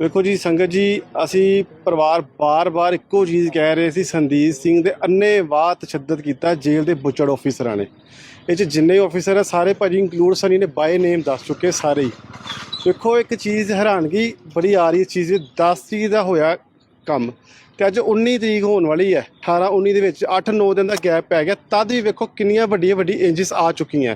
ਵੇਖੋ ਜੀ, ਸੰਗਤ ਜੀ, ਅਸੀਂ ਪਰਿਵਾਰ ਬਾਰ-ਬਾਰ ਇੱਕੋ ਚੀਜ਼ ਕਹਿ ਰਹੇ ਸੀ, ਸੰਦੀਪ ਸਿੰਘ ਦੇ ਅੰਨ੍ਹੇਵਾਹ ਤਸ਼ੱਦਦ ਕੀਤਾ ਜੇਲ੍ਹ ਦੇ ਬੁੱਚੜ ਆਫੀਸਰਾਂ ਨੇ। ਇਹ 'ਚ ਜਿੰਨੇ ਆਫੀਸਰ ਆ, ਸਾਰੇ ਭਾਜੀ ਇੰਕਲੂਡ ਸਨੀ ਨੇ ਬਾਏ ਨੇਮ ਦੱਸ ਚੁੱਕੇ ਸਾਰੇ ਹੀ। ਵੇਖੋ, ਇੱਕ ਚੀਜ਼ ਹੈਰਾਨਗੀ, ਬੜੀ ਆ ਰਹੀ ਇਸ ਚੀਜ਼ ਦੀ 10 ਚੀਜ਼ ਦਾ ਹੋਇਆ ਕੰਮ। ਤੇ ਅੱਜ 19 ਤਰੀਕ ਹੋਣ ਵਾਲੀ ਹੈ 18 19 ਦੇ ਵਿੱਚ 8-9 ਦਿਨ ਦਾ ਗੈਪ ਪੈ ਗਿਆ, ਤਦ ਵੀ ਵੇਖੋ ਕਿੰਨੀਆਂ ਵੱਡੀਆਂ ਵੱਡੀ ਇੰਜਸ ਆ ਚੁੱਕੀਆਂ।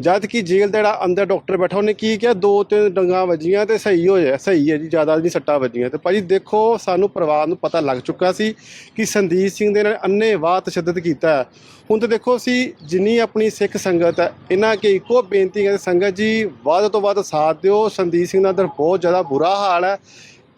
ਜਦ ਕਿ ਜੇਲ੍ਹ ਦਾ ਜਿਹੜਾ ਅੰਦਰ ਡਾਕਟਰ ਬੈਠਾ, ਉਹਨੇ ਕੀ ਕਿਹਾ? ਦੋ ਤਿੰਨ ਡੰਗਾਂ ਵੱਜੀਆਂ ਤੇ ਸਹੀ ਹੋ ਜਾਏ, ਸਹੀ ਹੈ ਜੀ, ਜ਼ਿਆਦਾ ਨਹੀਂ ਸੱਟਾਂ ਵੱਜੀਆਂ। ਤੇ ਭਾਜੀ ਦੇਖੋ, ਸਾਨੂੰ ਪਰਿਵਾਰ ਨੂੰ ਪਤਾ ਲੱਗ ਚੁੱਕਾ ਸੀ ਕਿ ਸੰਦੀਪ ਸਿੰਘ ਦੇ ਨਾਲ ਅੰਨ੍ਹੇਵਾਹ ਤਸ਼ੱਦਦ ਕੀਤਾ ਹੈ। ਹੁਣ ਤੇ ਦੇਖੋ ਅਸੀਂ ਜਿੰਨੀ ਆਪਣੀ ਸਿੱਖ ਸੰਗਤ ਹੈ, ਇਹਨਾਂ ਅੱਗੇ ਇੱਕੋ ਬੇਨਤੀ ਹੈ ਸੰਗਤ ਜੀ, ਵੱਧ ਤੋਂ ਵੱਧ ਸਾਥ ਦਿਓ। ਸੰਦੀਪ ਸਿੰਘ ਦਾ ਅੰਦਰ ਬਹੁਤ ਜ਼ਿਆਦਾ ਬੁਰਾ ਹਾਲ ਹੈ।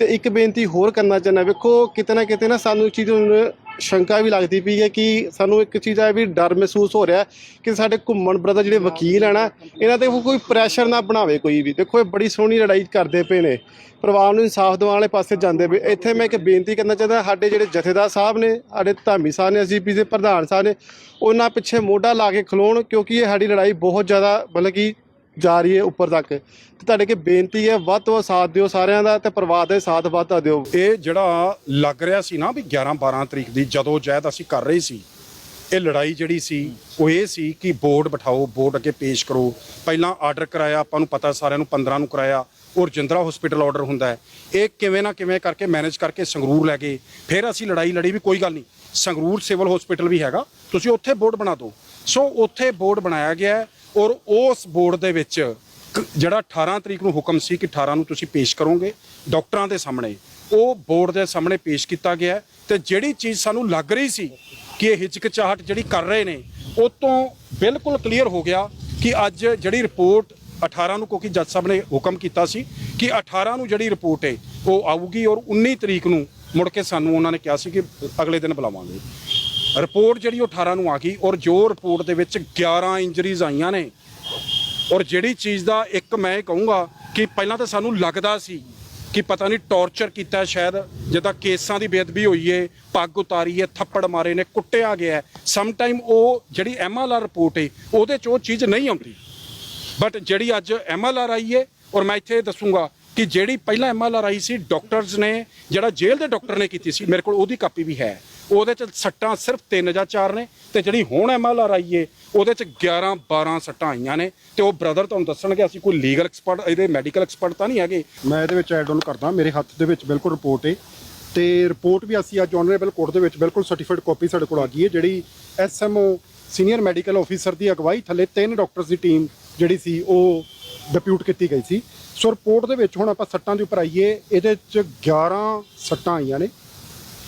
ਤੇ ਇੱਕ ਬੇਨਤੀ ਹੋਰ ਕਰਨਾ ਚਾਹੁੰਦਾ, ਵੇਖੋ ਕਿਤੇ ਨਾ ਕਿਤੇ ਨਾ ਸਾਨੂੰ ਇੱਕ ਚੀਜ਼ ਹੁਣ ਸ਼ੰਕਾ ਵੀ ਲੱਗਦੀ ਪਈ ਹੈ ਕਿ ਸਾਨੂੰ ਇੱਕ ਚੀਜ਼ ਦਾ ਵੀ ਡਰ ਮਹਿਸੂਸ ਹੋ ਰਿਹਾ ਕਿ ਸਾਡੇ ਘੁੰਮਣ ਬ੍ਰਦਰ ਜਿਹੜੇ ਵਕੀਲ ਹੈ ਨਾ, ਇਹਨਾਂ ਤੇ ਕੋਈ ਪ੍ਰੈਸ਼ਰ ਨਾ ਬਣਾਵੇ ਕੋਈ ਵੀ। ਦੇਖੋ ਇਹ ਬੜੀ ਸੋਹਣੀ ਲੜਾਈ ਕਰਦੇ ਪਏ ਨੇ। ਪਰਿਵਾਰ ਨੂੰ ਇਨਸਾਫ ਦਿਵਾਉਣ ਵਾਲੇ ਪਾਸੇ ਜਾਂਦੇ ਪਏ। ਇੱਥੇ ਮੈਂ ਇੱਕ ਬੇਨਤੀ ਕਰਨਾ ਚਾਹੁੰਦਾ, ਸਾਡੇ ਜਿਹੜੇ ਜਥੇਦਾਰ ਸਾਹਿਬ ਨੇ, ਸਾਡੇ ਧਾਮੀ ਸਾਹਿਬ ਨੇ ਐਸਜੀਪੀ ਦੇ ਪ੍ਰਧਾਨ ਸਾਹਿਬ ਨੇ, ਉਹਨਾਂ ਪਿੱਛੇ ਮੋਢਾ ਲਾ ਕੇ ਖਲੋਣ ਕਿਉਂਕਿ ਇਹ ਸਾਡੀ ਲੜਾਈ ਬਹੁਤ ਜ਼ਿਆਦਾ ਮਤਲਬ ਕਿ ਜਾ ਰਹੀ ਹੈ ਉੱਪਰ ਤੱਕ। ਤੇ ਤੁਹਾਡੇ ਕੇ ਬੇਨਤੀ ਹੈ, ਵੱਧ ਤੋਂ ਵੱਧ ਸਾਥ ਦਿਓ ਸਾਰਿਆਂ ਦਾ ਤੇ ਪਰਿਵਾਰ ਦੇ ਸਾਥ ਵੱਧ ਦਿਓ। ਇਹ ਜਿਹੜਾ ਲੱਗ ਰਿਹਾ ਸੀ ਨਾ ਵੀ 11 12 ਤਰੀਕ ਦੀ ਜਦੋਂ ਜ਼ਹਿਦ ਅਸੀਂ ਕਰ ਰਹੇ ਸੀ, ਇਹ ਲੜਾਈ ਜਿਹੜੀ ਸੀ, ਉਹ ਇਹ ਸੀ ਕਿ ਬੋਰਡ ਬਿਠਾਓ, ਬੋਰਡ ਅੱਗੇ ਪੇਸ਼ ਕਰੋ। ਪਹਿਲਾਂ ਆਰਡਰ ਕਰਾਇਆ, ਆਪਾਂ ਨੂੰ ਪਤਾ ਸਾਰਿਆਂ ਨੂੰ 15 ਨੂੰ ਕਰਾਇਆ ਔਰ ਜਿੰਦਰਾ ਹਸਪੀਟਲ ਆਰਡਰ ਹੁੰਦਾ ਹੈ। ਇਹ ਕਿਵੇਂ ਨਾ ਕਿਵੇਂ ਕਰਕੇ ਮੈਨੇਜ ਕਰਕੇ ਸੰਗਰੂਰ ਲੈ ਗਏ। ਫਿਰ ਅਸੀਂ ਲੜਾਈ ਲੜੀ ਵੀ ਕੋਈ ਗੱਲ ਨਹੀਂ। ਸੰਗਰੂਰ ਸਿਵਲ ਹਸਪੀਟਲ ਵੀ ਹੈਗਾ, ਤੁਸੀਂ ਉੱਥੇ ਬੋਰਡ ਬਣਾ ਦਿਓ। ਸੋ ਉੱਥੇ ਬੋਰਡ ਬਣਾਇਆ ਗਿਆ ਹੈ। ਔਰ ਉਸ ਬੋਰਡ ਦੇ ਵਿੱਚ ਕ- ਜਿਹੜਾ 18 ਤਰੀਕ ਨੂੰ ਹੁਕਮ ਸੀ ਕਿ 18 ਨੂੰ ਤੁਸੀਂ ਪੇਸ਼ ਕਰੋਗੇ, ਡਾਕਟਰਾਂ ਦੇ ਸਾਹਮਣੇ, ਉਹ ਬੋਰਡ ਦੇ ਸਾਹਮਣੇ ਪੇਸ਼ ਕੀਤਾ ਗਿਆ ਹੈ ਤੇ ਜਿਹੜੀ ਚੀਜ਼ ਸਾਨੂੰ ਲੱਗ ਰਹੀ ਸੀ ਕਿ ਇਹ ਹਿਚਕਚਾਹਟ ਜਿਹੜੀ ਕਰ ਰਹੇ ਨੇ, ਉਹ ਤੋਂ ਬਿਲਕੁਲ ਕਲੀਅਰ ਹੋ ਗਿਆ ਕਿ ਅੱਜ ਜਿਹੜੀ ਰਿਪੋਰਟ 18 ਨੂੰ, ਕਿਉਂਕਿ ਜੱਜ ਸਾਹਿਬ ਨੇ ਹੁਕਮ ਕੀਤਾ ਸੀ ਕਿ 18 ਨੂੰ ਜਿਹੜੀ ਰਿਪੋਰਟ ਹੈ, ਉਹ ਆਊਗੀ ਔਰ 19 ਤਰੀਕ ਨੂੰ ਮੁੜ ਕੇ ਸਾਨੂੰ ਉਹਨਾਂ ਨੇ ਕਿਹਾ ਸੀ ਕਿ ਅਗਲੇ ਦਿਨ ਬੁਲਾਵਾਂਗੇ। ਰਿਪੋਰਟ ਜਿਹੜੀ ਉਹ 18 ਨੂੰ ਆ ਗਈ ਔਰ ਜੋ ਰਿਪੋਰਟ ਦੇ ਵਿੱਚ 11 ਇੰਜਰੀਜ਼ ਆਈਆਂ ਨੇ। ਔਰ ਜਿਹੜੀ ਚੀਜ਼ ਦਾ ਇੱਕ ਮੈਂ ਇਹ ਕਹੂੰਗਾ ਕਿ ਪਹਿਲਾਂ ਤਾਂ ਸਾਨੂੰ ਲੱਗਦਾ ਸੀ ਕਿ ਪਤਾ ਨਹੀਂ ਟੌਰਚਰ ਕੀਤਾ ਸ਼ਾਇਦ, ਜਿੱਦਾਂ ਕੇਸਾਂ ਦੀ ਬੇਅਦਬੀ ਹੋਈ ਏ, ਪੱਗ ਉਤਾਰੀ ਏ, ਥੱਪੜ ਮਾਰੇ ਨੇ, ਕੁੱਟਿਆ ਗਿਆ ਸਮ ਟਾਈਮ ਉਹ ਜਿਹੜੀ ਐਮਐਲਆਰ ਰਿਪੋਰਟ ਏ, ਉਹਦੇ 'ਚ ਉਹ ਚੀਜ਼ ਨਹੀਂ ਆਉਂਦੀ। ਬਟ ਜਿਹੜੀ ਅੱਜ ਐਮਐਲਆਰ ਆਈ ਏ, ਔਰ ਮੈਂ ਇੱਥੇ ਦੱਸੂਗਾ ਕਿ ਜਿਹੜੀ ਪਹਿਲਾਂ ਐਮਐਲਆਰ ਆਈ ਸੀ ਡਾਕਟਰਸ ਨੇ, ਜਿਹੜਾ ਜੇਲ੍ਹ ਦੇ ਡਾਕਟਰ ਨੇ ਕੀਤੀ ਸੀ, ਮੇਰੇ ਕੋਲ ਉਹਦੀ ਕਾਪੀ ਵੀ ਹੈ। ਉਹਦੇ ਚ ਸੱਟਾਂ ਸਿਰਫ 3 ਜਾਂ 4 ਨੇ ਤੇ ਜਿਹੜੀ ਹੁਣ ਐਮਐਲਆਰ ਆਈ ਏ, ਉਹਦੇ ਚ 11 12 ਸੱਟਾਂ ਆਈਆਂ ਨੇ ਤੇ ਉਹ ਬ੍ਰਦਰ ਤੁਹਾਨੂੰ ਦੱਸਣਗੇ, ਅਸੀਂ ਕੋਈ ਲੀਗਲ ਐਕਸਪਰਟ ਇਹਦੇ ਮੈਡੀਕਲ ਐਕਸਪਰਟ ਤਾਂ ਨਹੀਂ ਹੈਗੇ। ਮੈਂ ਇਹਦੇ ਵਿੱਚ ਐਡ ਆਨ ਕਰਦਾ, ਮੇਰੇ ਹੱਥ ਦੇ ਵਿੱਚ ਬਿਲਕੁਲ ਰਿਪੋਰਟ ਏ। ਤੇ ਰਿਪੋਰਟ ਵੀ ਅਸੀਂ ਅੱਜ ਆਨਰੇਬਲ ਕੋਰਟ ਦੇ ਵਿੱਚ ਬਿਲਕੁਲ ਸਰਟੀਫਾਈਡ ਕਾਪੀ ਸਾਡੇ ਕੋਲ ਆ ਗਈ ਹੈ ਜਿਹੜੀ ਐਸਐਮਓ ਸੀਨੀਅਰ ਮੈਡੀਕਲ ਆਫੀਸਰ ਦੀ ਅਗਵਾਈ ਥੱਲੇ ਤਿੰਨ ਡਾਕਟਰਸ ਦੀ ਟੀਮ ਜਿਹੜੀ ਸੀ, ਉਹ ਡਿਪਿਊਟ ਕੀਤੀ ਗਈ ਸੀ। ਸੋ ਰਿਪੋਰਟ ਦੇ ਵਿੱਚ ਹੁਣ ਆਪਾਂ ਸੱਟਾਂ ਦੇ ਉੱਪਰ ਆਈਏ, ਇਹਦੇ ਚ 11 ਸੱਟਾਂ ਆਈਆਂ ਨੇ।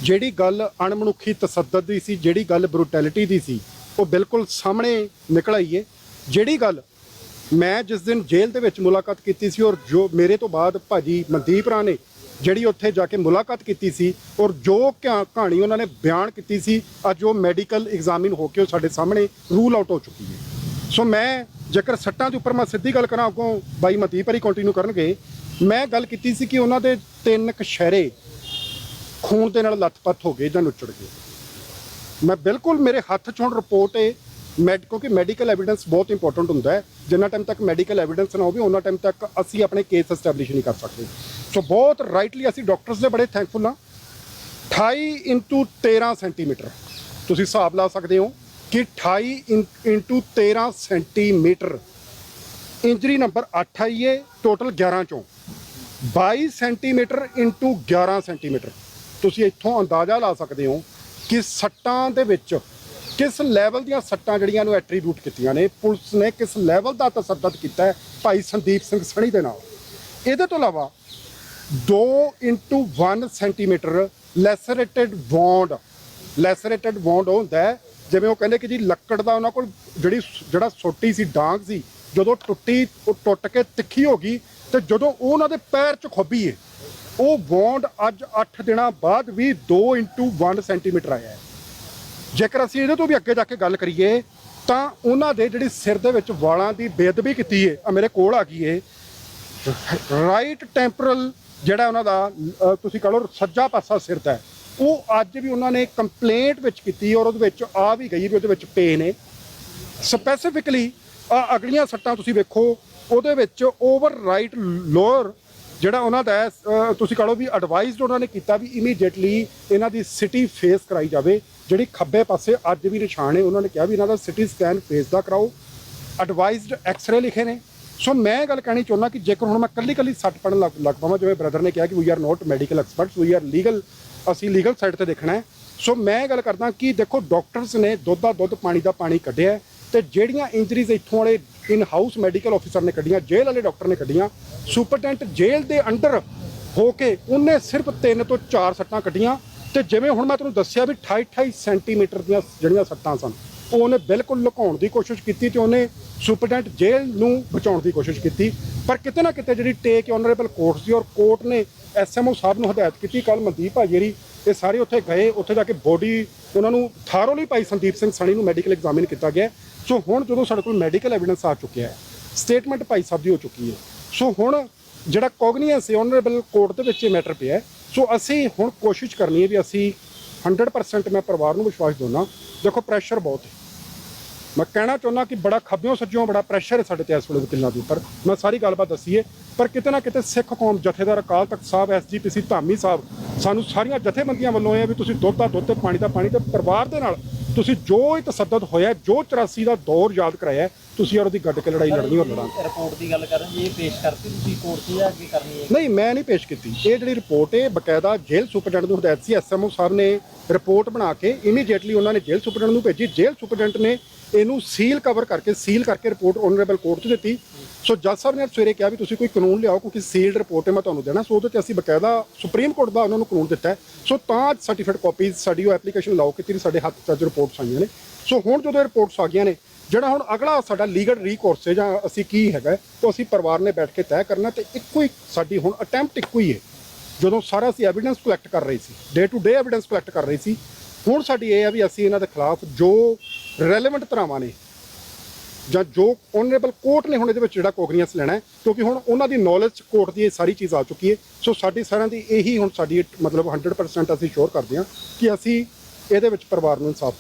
ਜਿਹੜੀ ਗੱਲ ਅਣਮਨੁੱਖੀ ਤਸੱਦਦ ਦੀ ਸੀ, ਜਿਹੜੀ ਗੱਲ ਬਰੂਟੈਲਿਟੀ ਦੀ ਸੀ, ਉਹ ਬਿਲਕੁਲ ਸਾਹਮਣੇ ਨਿਕਲ ਆਈ ਹੈ ਜਿਹੜੀ ਗੱਲ ਮੈਂ ਜਿਸ ਦਿਨ ਜੇਲ੍ਹ ਦੇ ਵਿੱਚ ਮੁਲਾਕਾਤ ਕੀਤੀ ਸੀ ਔਰ ਜੋ ਮੇਰੇ ਤੋਂ ਬਾਅਦ ਭਾਜੀ ਮਨਦੀਪ ਰਾ ਨੇ ਜਿਹੜੀ ਉੱਥੇ ਜਾ ਕੇ ਮੁਲਾਕਾਤ ਕੀਤੀ ਸੀ ਔਰ ਜੋ ਕਿਆ- ਕਹਾਣੀ ਉਹਨਾਂ ਨੇ ਬਿਆਨ ਕੀਤੀ ਸੀ, ਅੱਜ ਉਹ ਮੈਡੀਕਲ ਐਗਜ਼ਾਮਿਨ ਹੋ ਕੇ ਉਹ ਸਾਡੇ ਸਾਹਮਣੇ ਰੂਲ ਆਊਟ ਹੋ ਚੁੱਕੀ ਹੈ ਸੋ ਮੈਂ ਜੇਕਰ ਸੱਟਾਂ ਦੇ ਉੱਪਰ ਮੈਂ ਸਿੱਧੀ ਗੱਲ ਕਰਾਂ, ਅੱਗੋਂ ਬਾਈ ਮਨਦੀਪ ਹਰੀ ਕੰਟੀਨਿਊ ਕਰਨਗੇ, ਮੈਂ ਗੱਲ ਕੀਤੀ ਸੀ ਕਿ ਉਹਨਾਂ ਦੇ ਤਿੰਨ ਕਸ਼ਹਿਰੇ ਖੂਨ ਦੇ ਨਾਲ ਲੱਥਪੱਥ ਹੋ ਗਏ ਜਾਂ ਨੁੱਚੜ ਗਏ ਮੈਂ ਬਿਲਕੁਲ ਮੇਰੇ ਹੱਥ 'ਚ ਹੁਣ ਰਿਪੋਰਟ ਹੈ ਮੈਡ ਕਿਉਂਕਿ ਮੈਡੀਕਲ ਐਵੀਡੈਂਸ ਬਹੁਤ ਇੰਪੋਰਟੈਂਟ ਹੁੰਦਾ ਹੈ। ਜਿੰਨਾ ਟਾਈਮ ਤੱਕ ਮੈਡੀਕਲ ਐਵੀਡੈਂਸ ਨਾ ਹੋਵੇ ਉਹਨਾਂ ਟਾਈਮ ਤੱਕ ਅਸੀਂ ਆਪਣੇ ਕੇਸ ਐਸਟੈਬਲਿਸ਼ ਨਹੀਂ ਕਰ ਸਕਦੇ। ਸੋ ਬਹੁਤ ਰਾਈਟਲੀ ਅਸੀਂ ਡਾਕਟਰਸ ਦੇ ਬੜੇ ਥੈਂਕਫੁਲ ਹਾਂ। 28 ਇਨਟੂ 13 ਸੈਂਟੀਮੀਟਰ ਤੁਸੀਂ ਹਿਸਾਬ ਲਾ ਸਕਦੇ ਹੋ ਕਿ 28 ਇਨਟੂ 13 ਸੈਂਟੀਮੀਟਰ ਇੰਜਰੀ ਨੰਬਰ 8 ਆਈ ਹੈ ਟੋਟਲ 11 ਚੋਂ। 22 ਸੈਂਟੀਮੀਟਰ ਇਨਟੂ 11 ਸੈਂਟੀਮੀਟਰ ਤੁਸੀਂ ਇੱਥੋਂ ਅੰਦਾਜ਼ਾ ਲਾ ਸਕਦੇ ਹੋ ਕਿ ਸੱਟਾਂ ਦੇ ਵਿੱਚ ਕਿਸ ਲੈਵਲ ਦੀਆਂ ਸੱਟਾਂ ਜਿਹੜੀਆਂ ਨੂੰ ਐਟਰੀਬਿਊਟ ਕੀਤੀਆਂ ਨੇ, ਪੁਲਿਸ ਨੇ ਕਿਸ ਲੈਵਲ ਦਾ ਤਸੱਦਦ ਕੀਤਾ ਹੈ ਭਾਈ ਸੰਦੀਪ ਸਿੰਘ ਸਣੀ ਦੇ ਨਾਲ। ਇਹਦੇ ਤੋਂ ਇਲਾਵਾ 2 ਇਨਟੂ 1 ਸੈਂਟੀਮੀਟਰ ਲੈਸਰੇਟਡ ਵੌਂਡ ਲੈਸਰੇਟਡ ਵੌਂਡ ਹੁੰਦਾ ਹੈ, ਜਿਵੇਂ ਉਹ ਕਹਿੰਦੇ ਕਿ ਜੀ ਲੱਕੜ ਦਾ ਉਹਨਾਂ ਕੋਲ ਜਿਹੜੀ ਜਿਹੜਾ ਸੋਟੀ ਸੀ, ਡਾਂਗ ਸੀ, ਜਦੋਂ ਟੁੱਟੀ, ਉਹ ਟੁੱਟ ਕੇ ਤਿੱਖੀ ਹੋ ਗਈ ਤੇ ਜਦੋਂ ਉਹ ਉਹਨਾਂ ਦੇ ਪੈਰ 'ਚ ਖੁੱਭੀ ਏ ਉਹ ਵੌਂਡ ਅੱਜ 8 ਦਿਨਾਂ ਬਾਅਦ ਵੀ 2 ਇਨਟੂ 1 ਸੈਂਟੀਮੀਟਰ ਆਇਆ ਹੈ। ਜੇਕਰ ਅਸੀਂ ਇਹਦੇ ਤੋਂ ਵੀ ਅੱਗੇ ਜਾ ਕੇ ਗੱਲ ਕਰੀਏ, ਤਾਂ ਉਹਨਾਂ ਦੇ ਜਿਹੜੀ ਸਿਰ ਦੇ ਵਿੱਚ ਵਾਲਾਂ ਦੀ ਬੇਅਦਬੀ ਕੀਤੀ ਏ ਆ ਮੇਰੇ ਕੋਲ ਆ ਗਈ ਏ ਰਾਈਟ ਟੈਂਪਰਲ ਜਿਹੜਾ ਉਹਨਾਂ ਦਾ ਤੁਸੀਂ ਕਹ ਲਓ ਸੱਜਾ ਪਾਸਾ ਸਿਰ ਦਾ ਉਹ ਅੱਜ ਵੀ ਉਹਨਾਂ ਨੇ ਕੰਪਲੇਂਟ ਵਿੱਚ ਕੀਤੀ ਔਰ ਉਹਦੇ ਵਿੱਚ ਆ ਵੀ ਗਈ ਵੀ ਉਹਦੇ ਵਿੱਚ ਪੇਨ ਹੈ ਸਪੈਸੀਫਿਕਲੀ ਆ ਅਗਲੀਆਂ ਸੱਟਾਂ ਤੁਸੀਂ ਵੇਖੋ, ਉਹਦੇ ਵਿੱਚ ਓਵਰ ਰਾਈਟ ਲੋਅਰ ਜਿਹੜਾ ਉਹਨਾਂ ਦਾ ਹੈ, ਅਹ, ਤੁਸੀਂ ਕਹੋ ਵੀ ਐਡਵਾਈਜ਼ਡ ਉਹਨਾਂ ਨੇ ਕੀਤਾ ਵੀ ਇਮੀਡੀਏਟਲੀ ਇਹਨਾਂ ਦੀ ਸਿਟੀ ਫੇਸ ਕਰਾਈ ਜਾਵੇ ਜਿਹੜੀ ਖੱਬੇ ਪਾਸੇ ਅੱਜ ਵੀ ਨਿਸ਼ਾਨ ਹੈ ਉਹਨਾਂ ਨੇ ਕਿਹਾ ਵੀ ਇਹਨਾਂ ਦਾ ਸਿਟੀ ਸਕੈਨ ਫੇਸ ਦਾ ਕਰਾਓ। ਐਡਵਾਈਜ਼ਡ ਐਕਸ-ਰੇ ਲਿਖੇ ਨੇ। ਸੋ ਮੈਂ ਇਹ ਗੱਲ ਕਹਿਣੀ ਚਾਹੁੰਦਾ ਕਿ ਜੇਕਰ ਹੁਣ ਮੈਂ ਕੱਲੀ ਕੱਲੀ ਸੱਟ ਪੜਨ ਲੱਗ ਲੱਗ ਪਵਾਂ ਜਿਵੇਂ ਬ੍ਰਦਰ ਨੇ ਕਿਹਾ ਕਿ we are not medical experts we are legal ਅਸੀਂ ਲੀਗਲ ਸਾਈਡ ਤੇ ਦੇਖਣਾ ਹੈ। ਸੋ ਮੈਂ ਇਹ ਗੱਲ ਕਰਦਾ ਕਿ ਦੇਖੋ ਡਾਕਟਰਸ ਨੇ ਦੁੱਧ ਦਾ ਦੁੱਧ ਪਾਣੀ ਦਾ ਪਾਣੀ ਕੱਢਿਆ ਹੈ ਤੇ ਜਿਹੜੀਆਂ ਇੰਜਰੀਜ਼ ਇੱਥੋਂ ਵਾਲੇ ਇਨ ਹਾਊਸ ਮੈਡੀਕਲ ਆਫੀਸਰ ਨੇ ਕੱਢੀਆਂ, ਜੇਲ੍ਹ ਵਾਲੇ ਡਾਕਟਰ ਨੇ ਕੱਢੀਆਂ। ਸੁਪਰਡੈਂਟ ਜੇਲ੍ਹ ਦੇ ਅੰਡਰ ਹੋ ਕੇ ਉਹਨੇ ਸਿਰਫ 3 ਤੋਂ 4 ਸੱਟਾਂ ਕੱਢੀਆਂ। ਤੇ ਜਿਵੇਂ ਹੁਣ ਮੈਂ ਤੁਹਾਨੂੰ ਦੱਸਿਆ ਵੀ 28 28 ਸੈਂਟੀਮੀਟਰ ਦੀਆਂ ਜਿਹੜੀਆਂ ਸੱਟਾਂ ਸਨ ਉਹ ਉਹਨੇ ਬਿਲਕੁਲ ਲੁਕਾਉਣ ਦੀ ਕੋਸ਼ਿਸ਼ ਕੀਤੀ ਤੇ ਉਹਨੇ ਸੁਪਰਡੈਂਟ ਜੇਲ੍ਹ ਨੂੰ ਬਚਾਉਣ ਦੀ ਕੋਸ਼ਿਸ਼ ਕੀਤੀ। ਪਰ ਕਿਤੇ ਨਾ ਕਿਤੇ ਜਿਹੜੀ ਟੇਕ ਆਨਰੇਬਲ ਕੋਰਟ ਸੀ ਔਰ ਕੋਰਟ ਨੇ ਐਸਐਮਓ ਸਾਹਿਬ ਨੂੰ ਹਦਾਇਤ ਕੀਤੀ ਕੱਲ ਮਨਦੀਪ ਭਾਜੇਰੀ ਇਹ ਸਾਰੇ ਉੱਥੇ ਗਏ, ਉੱਥੇ ਜਾ ਕੇ ਬੋਡੀ ਉਹਨਾਂ ਨੂੰ ਥਾਰੋਲੀ ਭਾਈ ਸੰਦੀਪ ਸਿੰਘ ਸਣੀ ਨੂੰ ਮੈਡੀਕਲ ਐਗਜ਼ਾਮਿਨ ਕੀਤਾ ਗਿਆ। ਸੋ ਹੁਣ ਜਦੋਂ ਸਾਡੇ ਕੋਲ ਮੈਡੀਕਲ ਐਵੀਡੈਂਸ ਆ ਚੁੱਕਿਆ ਹੈ ਸਟੇਟਮੈਂਟ ਭਾਈ ਸਾਹਿਬ ਦੀ ਹੋ ਚੁੱਕੀ ਹੈ। ਸੋ ਹੁਣ ਜਿਹੜਾ ਕੋਗਨੀਅੰਸ ਹੈ ਆਨਰੇਬਲ ਕੋਰਟ ਦੇ ਵਿੱਚ ਇਹ ਮੈਟਰ ਪਿਆ ਹੈ। ਸੋ ਅਸੀਂ ਹੁਣ ਕੋਸ਼ਿਸ਼ ਕਰਨੀ ਹੈ ਵੀ ਅਸੀਂ 100% ਮੈਂ ਪਰਿਵਾਰ ਨੂੰ ਵਿਸ਼ਵਾਸ ਦਿੰਦਾ, ਦੇਖੋ ਪ੍ਰੈਸ਼ਰ ਬਹੁਤ ਹੈ। ਮੈਂ ਕਹਿਣਾ ਚਾਹੁੰਦਾ ਕਿ ਬੜਾ ਖੱਬਿਓਂ ਸੱਜਿਓਂ ਬੜਾ ਪ੍ਰੈਸ਼ਰ ਹੈ ਸਾਡੇ ਤੇ ਇਸ ਵੇਲੇ ਵਕੀਲਾਂ ਦੇ ਉੱਪਰ। ਮੈਂ ਸਾਰੀ ਗੱਲਬਾਤ ਦੱਸੀ ਹੈ, ਪਰ ਕਿਤੇ ਨਾ ਕਿਤੇ ਸਿੱਖ ਕੌਮ ਜਥੇਦਾਰ ਅਕਾਲ ਤਖਤ ਸਾਹਿਬ ਐਸਜੀਪੀਸੀ ਧਾਮੀ ਸਾਹਿਬ ਸਾਨੂੰ ਸਾਰੀਆਂ ਜਥੇਬੰਦੀਆਂ ਵੱਲੋਂ ਇਹ ਹੈ ਵੀ ਤੁਸੀਂ ਦੁੱਧ ਦਾ ਦੁੱਧ ਤੇ ਪਾਣੀ ਦਾ ਪਾਣੀ ਤੇ ਪਰਿਵਾਰ ਦੇ ਨਾਲ ਤੁਸੀਂ ਜੋ ਇਹ ਤਸੱਦਦ ਹੋਇਆ ਜੋ 84 ਦਾ ਦੌਰ ਯਾਦ ਕਰਾਇਆ ਤੁਸੀਂ ਔਰ ਉਹਦੀ ਗੱਡ ਕੇ ਲੜਾਈ ਲੜਨੀ ਔਰ ਲੜਾਂਗੇ। ਰਿਪੋਰਟ ਦੀ ਗੱਲ ਕਰਨ ਜੀ ਇਹ ਪੇਸ਼ ਕਰਤੀ ਤੁਸੀਂ ਕੋਰਟ 'ਚ ਜਾਂ ਅੱਗੇ ਕਰਨੀ ਹੈ? ਨਹੀਂ ਮੈਂ ਨਹੀਂ ਪੇਸ਼ ਕੀਤੀ। ਇਹ ਜਿਹੜੀ ਰਿਪੋਰਟ ਹੈ ਬਕਾਇਦਾ ਜੇਲ੍ਹ ਸੁਪਰਡੈਂਟ ਨੂੰ ਹਦਾਇਤ ਸੀ ਐਸਐਮਓ ਸਾਹਿਬ ਨੇ ਰਿਪੋਰਟ ਬਣਾ ਕੇ ਇਮੀਡੀਏਟਲੀ ਉਹਨਾਂ ਨੇ ਜੇਲ੍ਹ ਸੁਪਰਡੈਂਟ ਨੂੰ ਭੇਜੀ। ਜੇਲ੍ਹ ਸੁਪਰਡੈਂਟ ਨੇ ਇਹਨੂੰ ਸੀਲ ਕਵਰ ਕਰਕੇ ਸੀਲ ਕਰਕੇ ਰਿਪੋਰਟ ਆਨਰੇਬਲ ਕੋਰਟ 'ਚ ਦਿੱਤੀ। ਸੋ ਜੱਜ ਸਾਹਿਬ ਨੇ ਸਵੇਰੇ ਕਿਹਾ ਵੀ ਤੁਸੀਂ ਕੋਈ ਕਾਨੂੰਨ ਲਿਆਓ, ਕਿਉਂਕਿ ਸੀਲਡ ਰਿਪੋਰਟ ਹੈ, ਮੈਂ ਤੁਹਾਨੂੰ ਦੇਣਾ। ਸੋ ਉਹਦੇ ਤੇ ਅਸੀਂ ਬਕਾਇਦਾ ਸੁਪਰੀਮ ਕੋਰਟ ਦਾ ਉਹਨਾਂ ਨੂੰ ਕਾਨੂੰਨ ਦਿੱਤਾ ਸੋ ਤਾਂ ਸਰਟੀਫਿਕੇਟ ਕਾਪੀਜ਼ ਸਾਡੀ ਉਹ ਐਪਲੀਕੇਸ਼ਨ ਲਾਓ ਕੀਤੀ ਸਾਡੇ ਹੱਥ 'ਚ ਅੱਜ ਰਿਪੋਰਟਸ ਆਈਆਂ ਨੇ। ਸੋ ਹੁਣ ਜਦੋਂ ਰਿਪੋਰਟਸ ਆ ਗਈਆਂ ਨੇ, ਜਿਹੜਾ ਹੁਣ ਅਗਲਾ ਸਾਡਾ ਲੀਗਲ ਰੀਕੋਰਸ ਹੈ ਜਾਂ ਅਸੀਂ ਕੀ ਹੈਗਾ, ਉਹ ਅਸੀਂ ਪਰਿਵਾਰ ਨੇ ਬੈਠ ਕੇ ਤੈਅ ਕਰਨਾ ਤੇ ਇੱਕੋ ਹੀ ਸਾਡੀ ਹੁਣ ਅਟੈਂਪਟ ਇੱਕੋ ਹੀ ਹੈ। ਜਦੋਂ ਸਾਰਾ ਅਸੀਂ ਐਵੀਡੈਂਸ ਕਲੈਕਟ ਕਰ ਰਹੇ ਸੀ day to day evidence collect ਕਰ ਰਹੇ ਸੀ, ਹੁਣ ਸਾਡੀ ਇਹ ਹੈ ਵੀ ਅਸੀਂ ਇਹਨਾਂ ਦੇ ਖਿਲਾਫ ਜੋ ਰੈਲੇਵੈਂਟ ਧਰਾਵਾਂ ਨੇ ਜਾਂ ਜੋ ਓਨਰੇਬਲ ਕੋਰਟ ਨੇ ਹੁਣ ਇਹਦੇ ਵਿੱਚ ਜਿਹੜਾ ਕੋਗਨੀਅੰਸ ਲੈਣਾ ਹੈ, ਕਿਉਂਕਿ ਹੁਣ ਉਹਨਾਂ ਦੀ ਨੌਲੇਜ 'ਚ ਕੋਰਟ ਦੀ ਇਹ ਸਾਰੀ ਚੀਜ਼ ਆ ਚੁੱਕੀ ਹੈ। ਸੋ ਸਾਡੀ ਸਾਰਿਆਂ ਦੀ ਇਹੀ ਹੁਣ ਸਾਡੀ ਮਤਲਬ 100% ਅਸੀਂ ਸ਼ੋਰ ਕਰਦੇ ਹਾਂ ਕਿ ਅਸੀਂ ਇਹਦੇ ਵਿੱਚ ਪਰਿਵਾਰ ਨੂੰ ਇਨਸਾਫ